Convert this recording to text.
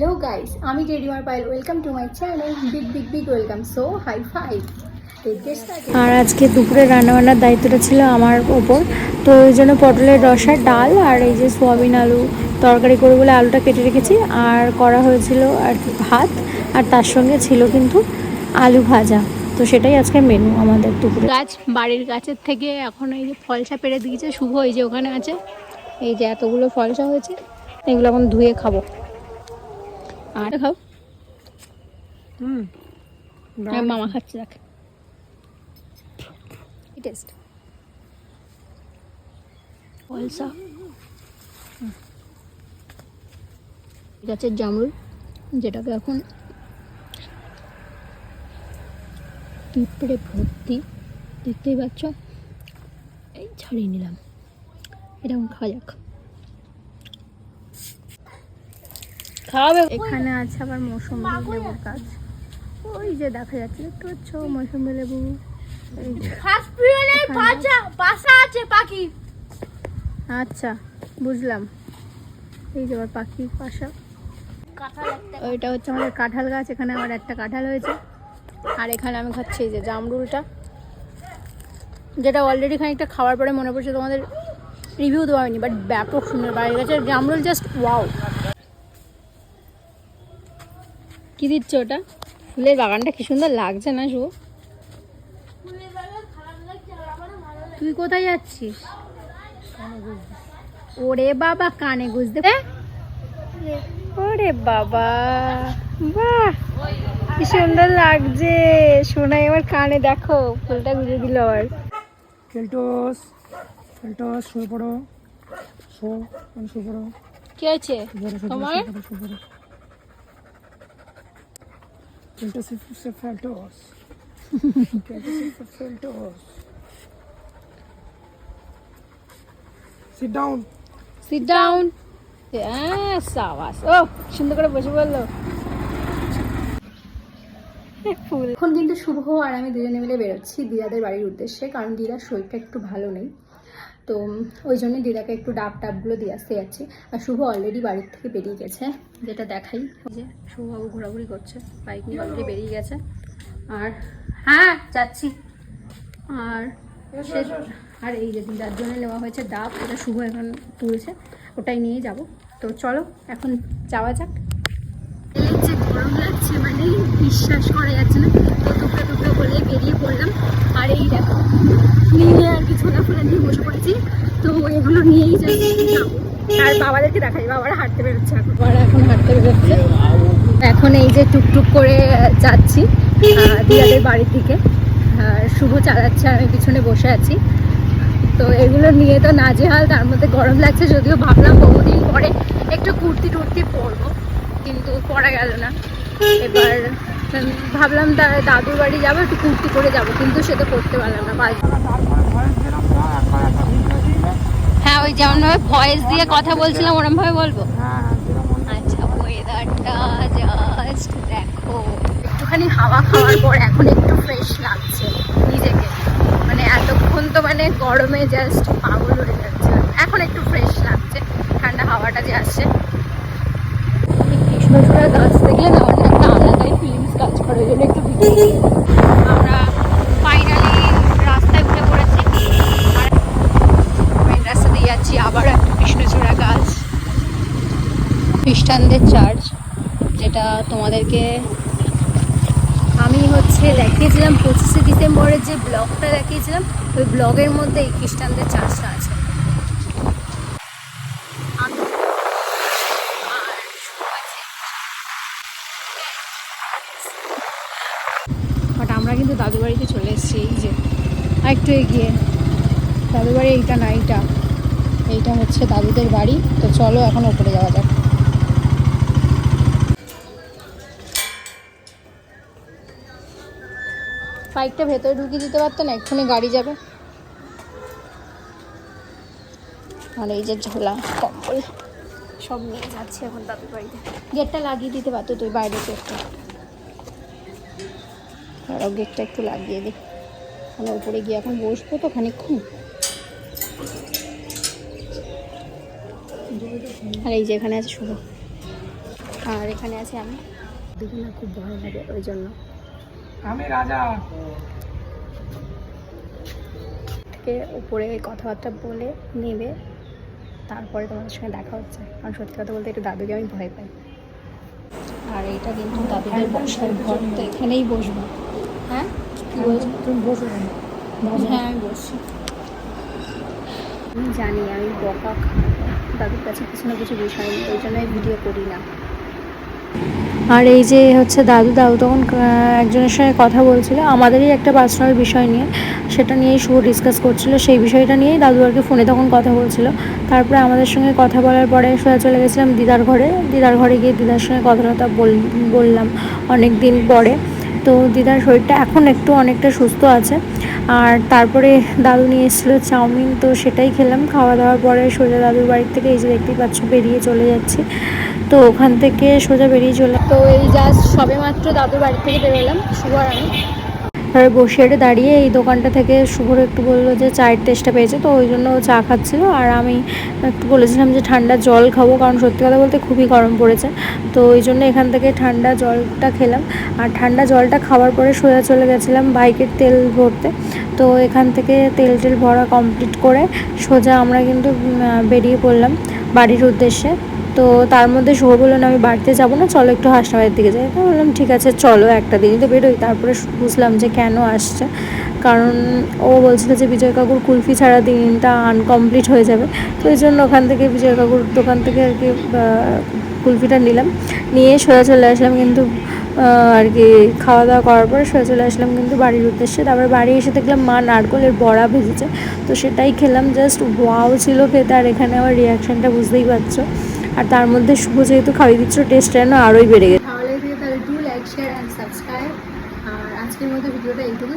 Hello guys আমি টেডিমার pile welcome to my channel big big big welcome so hi phi আর আজকে দুপুরে রান্নাবান্নার দায়িত্বটা ছিল আমার ওপর। তো ওই জন্য পটলের রসা ডাল আর এই যে সোয়াবিন আলু তরকারি করে বলে আলুটা কেটে রেখেছি। আর করা হয়েছিল আর কি ভাত। আর তার সঙ্গে ছিল কিন্তু আলু ভাজা। তো সেটাই আজকে মেনু আমাদের দুপুরে। গাছ বাড়ির গাছের থেকে এখন এই যে ফলসা পেরে দিয়েছে। শুভ এই যে ওখানে আছে। এই যে এতগুলো ফলসা হয়েছে। এগুলো এখন ধুয়ে খাব। আর খাও হুম মামা খাচ্ছে দেখ। টেস্ট হুম। গাছের জামরুল যেটাকে এখন পিঁপড়ে ভর্তি। দেখতেই পাচ্ছ? এই ছাড়িয়ে নিলাম। এটা এখন খাওয়া যাক। খাওয়াবে এখানে আছে আবার মৌসুমি লেবুর গাছ। ওই যে দেখা যাচ্ছে একটু পাচ্ছ? মৌসুমি লেবু। আছে পাখি। আচ্ছা বুঝলাম। এই যে আবার পাখির পাশা। ওইটা হচ্ছে আমাদের কাঁঠাল গাছ এখানে আমার একটা কাঁঠাল হয়েছে। আর এখানে আমি খাচ্ছি এই যে জামরুলটা। যেটা অলরেডি খানিকটা খাওয়ার পরে মনে পড়ছে তোমাদের রিভিউ দেওয়া হয়নি বাট ব্যাপক সুন্দর। বাড়ির গাছের জামরুল জাস্ট ওয়াও কি দিচ্ছ ওটা? ফুলের বাগানটা কি সুন্দর লাগছে না লাগছে তুই কোথায় যাচ্ছিস? ওরে বাবা কানে গুজতে ওরে বাবা বাহ কি সুন্দর লাগছে। সোনাই আমার কানে দেখো ফুলটা গুজে দিল আর ফেলটোস ফেলটোস শুয়ে পড়ো। শো শুয়ে পড়ো। কি আছে তোমার? শুয়ে পড়ো ফেলটোস ফেলটোস ফেলটোস সিট ডাউন সিট ডাউন হ্যাঁ সাবাস ও সুন্দর করে বসে বলল। ফুল। এখন কিন্তু শুভ আর আমি দুজনে মিলে বেরোচ্ছি দিদাদের বাড়ির উদ্দেশ্যে কারণ দিদার শরীরটা একটু ভালো নেই। তো ওই জন্য দিদাকে একটু ডাব টাবগুলো দিয়ে আসতে যাচ্ছি। আর শুভ অলরেডি বাড়ির থেকে বেরিয়ে গেছে। যেটা দেখাই যে শুভবাবু ঘোরাঘুরি করছে বাইক নিয়ে অলরেডি বেরিয়ে গেছে। আর হ্যাঁ যাচ্ছি। আর সে আর এই যে দিদার জন্য নেওয়া হয়েছে ডাব ওটা শুভ এখন তুলছে ওটাই নিয়ে যাব। তো চলো এখন যাওয়া যাক। এই যে গরম লাগছে মানে বিশ্বাস করা যাচ্ছে না। টুকরো টুকরো বলে বেরিয়ে পড়লাম। আর এই দেখো নিয়ে আর কি ছোলা ফোলা নিয়ে বসে পড়েছি। তো এগুলো নিয়েই যাচ্ছি যাব আর বাবাদেরকে দেখাই বাবারা হাঁটতে বেরোচ্ছে এখন। বাবারা এখন হাঁটতে বেরোচ্ছে। এখন এই যে টুকটুক করে যাচ্ছি আহ, দিদাদের বাড়ির দিকে। আর শুভ চালাচ্ছে আমি পিছনে বসে আছি। তো এগুলো নিয়ে তো নাজেহাল তার মধ্যে গরম লাগছে যদিও ভাবলাম বহুদিন পরে একটু কুর্তি টুর্তি পরবো কিন্তু পরা গেল না। এবার ভাবলাম দাদুর বাড়ি যাব একটু কুর্তি করে যাব কিন্তু সেটা করতে পারলাম না হ্যাঁ ওই যেমন ভাবে ভয়েস দিয়ে কথা বলছিলাম ওরম ভাবে বলব। আচ্ছা ওয়েদারটা জাস্ট দেখো। একটুখানি হাওয়া খাওয়ার পর এখন একটু ফ্রেশ লাগছে নিজেকে। মানে এতক্ষণ তো মানে গরমে জাস্ট পাগল হয়ে যাচ্ছে। এখন একটু ফ্রেশ লাগছে ঠান্ডা হাওয়াটা যে আসছে। কৃষ্ণচূড়া গাছ দেখলে না আমার না একটা আলাদাই ফিলিংস কাজ করে ওই জন্য একটু ভিতরে গিয়ে। আমরা ফাইনালি রাস্তায় মেন যাচ্ছি একটা কৃষ্ণচূড়া গাছ। খ্রিস্টানদের চার্চ যেটা তোমাদেরকে আমি হচ্ছে দেখিয়েছিলাম পঁচিশে ডিসেম্বরের যে ব্লগটা দেখিয়েছিলাম, ওই ব্লগের মধ্যে এই খ্রিস্টানদের চার্চটা আছে। একটু এগিয়ে। দাদু বাড়ি এইটা না, এইটা। এইটা হচ্ছে দাদুদের বাড়ি। তো চলো এখন ওপরে যাওয়া যাক। বাইকটা ভেতরে ঢুকিয়ে দিতে পারতো না, এক্ষুনি গাড়ি যাবে। আর এই যে ঝোলা, কম্বল। সব নিয়ে যাচ্ছি এখন দাদুর বাড়িতে। গেটটা লাগিয়ে দিতে পারতো তুই বাইরে গেটটা গেটটা একটু লাগিয়ে দিই মানে উপরে গিয়ে এখন বসবো তো খানিক্ষণ আর এই যে এখানে আছে শুভ। আর এখানে আছি আমি। দেখি না খুব ভয় লাগে ওই জন্য। আমি রাজা। থেকে উপরে কথাবার্তা বলে নেবে তারপরে তোমাদের সঙ্গে দেখা হচ্ছে। কারণ সত্যি কথা বলতে একটু দাদুকে আমি ভয় পাই। আর এটা কিন্তু দাদুদের বসার ঘর তো এখানেই বসবো। হ্যাঁ? হ্যাঁ আমি জানি, আমি বকা দাদুর কাছে কিছু না কিছু বিষয় নেই ওই জন্য ভিডিও করি না। আর এই যে হচ্ছে দাদু দাদু তখন একজনের সঙ্গে কথা বলছিল। আমাদেরই একটা পার্সোনাল বিষয় নিয়ে, সেটা নিয়েই শুভ ডিসকাস করছিল। সেই বিষয়টা নিয়েই দাদু আর কি ফোনে তখন কথা বলছিল। তারপরে আমাদের সঙ্গে কথা বলার পরে সোজা চলে গেছিলাম দিদার ঘরে। দিদার ঘরে গিয়ে দিদার সঙ্গে কথাটা বললাম অনেক দিন পরে। তো দিদার শরীরটা এখন একটু অনেকটা সুস্থ আছে। আর তারপরে দাদু নিয়ে এসেছিল চাউমিন, তো সেটাই খেলাম। খাওয়া দাওয়ার পরে সোজা দাদুর বাড়ির থেকে এই যে দেখতেই পাচ্ছ, বেরিয়ে চলে যাচ্ছি। তো ওখান থেকে সোজা বেরিয়ে চলে তো এই জাস্ট সবে মাত্র দাদুর বাড়ি থেকে বেরোলাম, শুভ আর আমি। তারপরে বসিয়ারে দাঁড়িয়ে এই দোকানটা থেকে শুভর একটু বলল যে চায়ের টেস্টটা পেয়েছে, তো ওই জন্য চা খাচ্ছিল। আর আমি একটু বলেছিলাম যে ঠান্ডা জল খাব, কারণ সত্যি কথা বলতে খুবই গরম পড়েছে। তো ওই জন্য এখান থেকে ঠান্ডা জলটা খেলাম। আর ঠান্ডা জলটা খাওয়ার পরে সোজা চলে গেছিলাম বাইকের তেল ভরতে। তো এখান থেকে তেল টেল ভরা কমপ্লিট করে সোজা আমরা কিন্তু বেরিয়ে পড়লাম বাড়ির উদ্দেশ্যে। তো তার মধ্যে শুভ বলল, না, আমি বাড়িতে যাব না, চলো একটু হাসনাবাড়ির দিকে যাই। তো বললাম, ঠিক আছে, চলো, একটা দিনই তো বেরোই। তারপরে বুঝলাম যে কেন আসছে। কারণ ও বলছিল যে বিজয় কাকুর কুলফি ছাড়া দিনটা আনকমপ্লিট হয়ে যাবে। তো এই জন্য ওখান থেকে বিজয় কাকুর দোকান থেকে আর কি কুলফিটা নিলাম। নিয়ে সোজা চলে আসলাম কিন্তু আর কি, খাওয়া দাওয়া করার পরে সোজা চলে আসলাম কিন্তু বাড়ির উদ্দেশ্যে। তারপরে বাড়ি এসে দেখলাম মা নারকলের বড়া ভেজেছে। তো সেটাই খেলাম জাস্ট ওয়াও ছিল খেতে। আর এখানে আমার রিয়াকশানটা বুঝতেই পারছ। আর তার মধ্যে শুভ যেহেতু খাওয়াই দিচ্ছ টেস্ট যেন আরোই বেড়ে গেছে। তাহলে দিয়ে তাহলে do like share and subscribe আর আজকের মতো ভিডিওটা এইটুকু